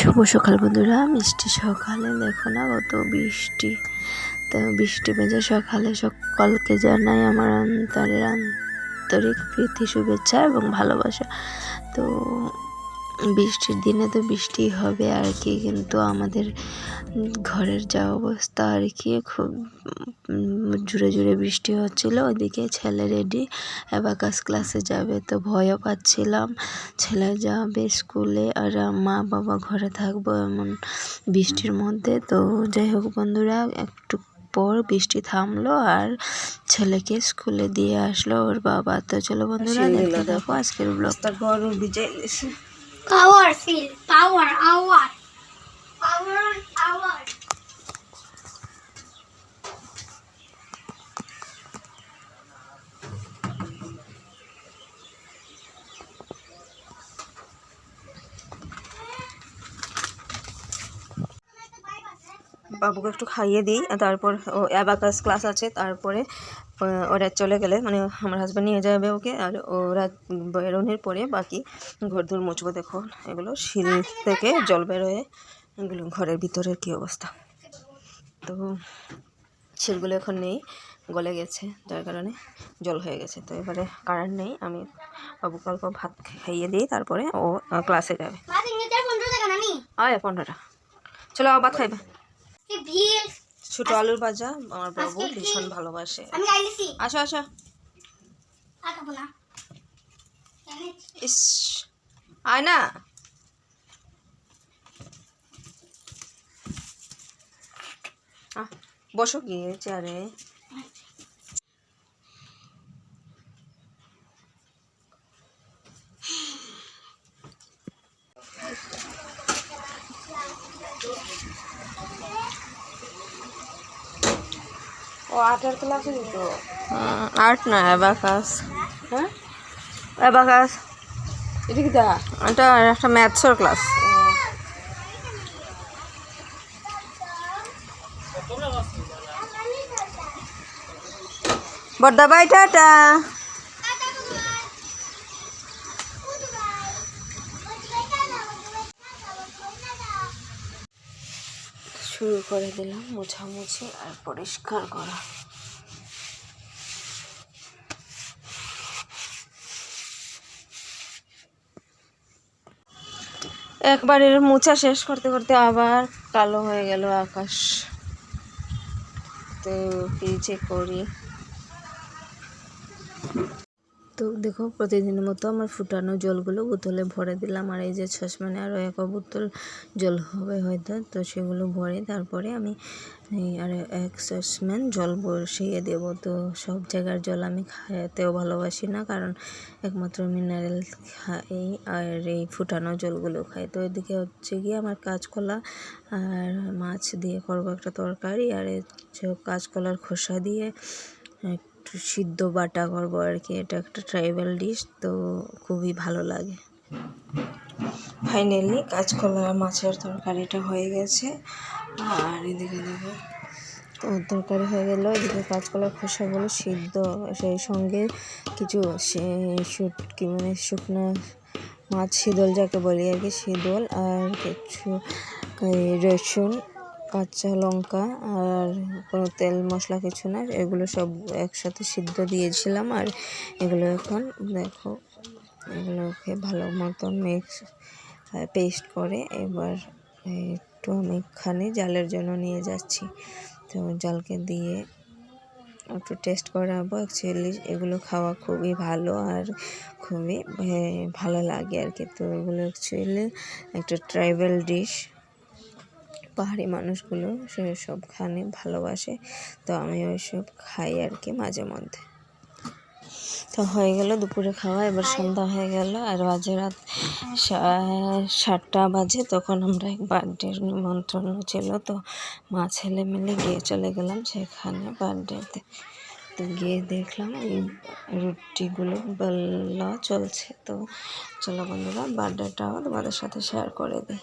শুভ সকাল বন্ধুরা, মিষ্টি সকালে দেখো না কত বৃষ্টি। তো বৃষ্টি বেজে সকালে সকলকে জানাই আমার অন্তরের আন্তরিক প্রীতি, শুভেচ্ছা এবং ভালোবাসা। তো বৃষ্টির দিনে তো বৃষ্টি হবে আর কি কিন্তু আমাদের ঘরের যা অবস্থা আর কি খুব জুড়ে জুড়ে বৃষ্টি হচ্ছিল। ওইদিকে ছেলে রেডি অ্যাবাকাস ক্লাসে যাবে তো ভয়ও পাচ্ছিলাম। ছেলে যাবে স্কুলে আর মা বাবা ঘরে থাকব এমন বৃষ্টির মধ্যে। তো যাই হোক বন্ধুরা একটু পর বৃষ্টি থামলো আর ছেলেকে স্কুলে দিয়ে আসলো ওর বাবা। তো চলো বন্ধুরা দেখতে দেখো আজকের ব্লগ তারপর ভিজে গেছে। Power, Phil. Power, hour. বাবুকে একটু খাইয়ে দিই তারপর ও অ্যাবাকাস ক্লাস আছে তারপরে ওরা চলে গেলে মানে আমার হাজব্যান্ড নিয়ে যাবে ওকে আর ওরা বেরোনোর পরে বাকি ঘর দূর মুছবো দেখো এগুলো শিল থেকে জল বেরোয় এগুলো ঘরের ভিতরের কী অবস্থা? তো শিলগুলো এখন নেই গলে গেছে যার কারণে জল হয়ে গেছে তো এবারে কারেন্ট নেই আমি বাবুকে অল্প ভাত খাইয়ে দিই তারপরে ও ক্লাসে যাবে। পনেরোটা। চলো আবার ভাত খাইবে. ছোট আলুর ভাজা আমার বাবু ভীষণ ভালোবাসে. আসো আসো? ইস আয় না। বসো গিয়ে চেয়ারে। ও আর্টের ক্লাসে যেত আট না অ্যাবাকাস হ্যাঁ? অ্যাবাকাস এটা কি দা এটা একটা ম্যাথসের ক্লাস বড়দা বাই টাটা। শুরু করে দিলাম, মোছামুছি আর পরিষ্কার করা। একবারের মোছা শেষ করতে করতে আবার কালো হয়ে গেল আকাশ। তো কি যে করি। তো দেখো প্রতিদিনের মতো আমার ফুটানো জলগুলো বোতলে ভরে দিলাম। আর এই যে সসম্যানে আরও এক বোতল জল হবে হয়তো, তো সেগুলো ভরে তারপরে আমি আর এক সসম্যান জল বসিয়ে দেবো। তো সব জায়গার জল আমি খাইতেও ভালোবাসি না, কারণ একমাত্র মিনারেল খাই আর এই ফুটানো জলগুলো খাই। তো এদিকে হচ্ছে গিয়ে আমার কাঁচকলা আর মাছ দিয়ে করব একটা তরকারি, আর কাঁচকলার খোসা দিয়ে সিদ্ধ বাটা করব আর কি। এটা একটা ট্রাইবাল ডিশ তো খুবই ভালো লাগে। ফাইনালি কাঁচকলা মাছের তরকারিটা হয়ে গেছে। আর এদিকে দেখো তরকারি হয়ে গেল। এদিকে কাঁচকলার খোসাগুলো সিদ্ধ। সেই সঙ্গে কিছু শুটকি মানে শুকনো মাছ শীতল যাকে বলি আর কি শীতল আর কিছু রসুন কাঁচা লঙ্কা আর কোনো তেল মশলা কিছু না, এগুলো সব একসাথে সিদ্ধ দিয়েছিলাম আর এগুলো এখন দেখো, এগুলোকে ভালো মতন মিক্স পেস্ট করে এবার একটু আমি খানি জালের জন্য নিয়ে যাচ্ছি। তো জালকে দিয়ে একটু টেস্ট করাবো অ্যাকচুয়ালি এগুলো খাওয়া খুবই ভালো আর খুবই ভালো লাগে আর কি। তো এগুলো অ্যাকচুয়ালি একটা ট্রাইবাল ডিশ পাহাড়ি মানুষগুলো সেসব খানে ভালোবাসে, তো আমি ওইসব খাই আর কি মাঝে মধ্যে। তো হয়ে গেল দুপুরে খাওয়া, এবার সন্ধ্যা হয়ে গেল, আর বাজে রাত সাতটা বাজে, তখন আমরা এক বার্থডের নিমন্ত্রণ ছিল, তো মা ছেলে মিলে গিয়ে চলে গেলাম সেখানে বার্থডেতে। তো গিয়ে দেখলাম এই রুটিগুলো বেলা চলছে, তো চলো বন্ধুরা, বার্থডেটাও তোমাদের সাথে শেয়ার করে দিই।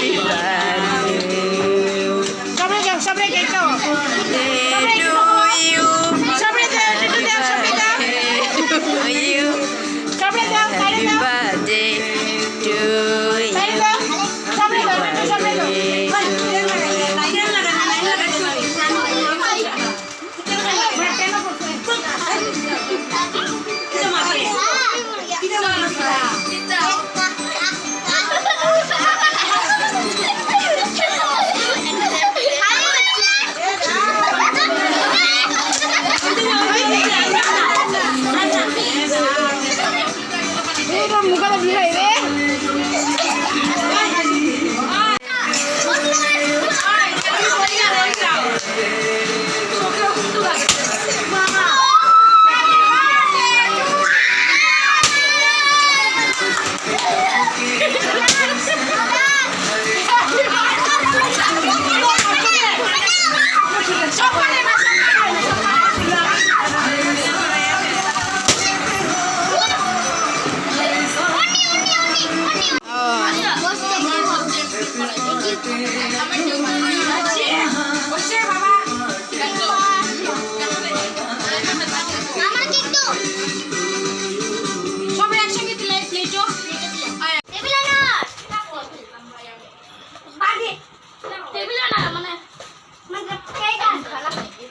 happy birthday. Birthday to you. Happy birthday. To you. Happy birthday to you. All right, everybody got to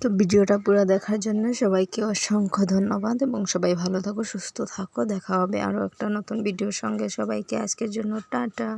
তো ভিডিওটা পুরো দেখার জন্য সবাইকে অসংখ্য ধন্যবাদ এবং সবাই ভালো থাকো, সুস্থ থাকো। দেখা হবে আরও একটা নতুন ভিডিওর সঙ্গে। সবাইকে আজকের জন্য টাটা।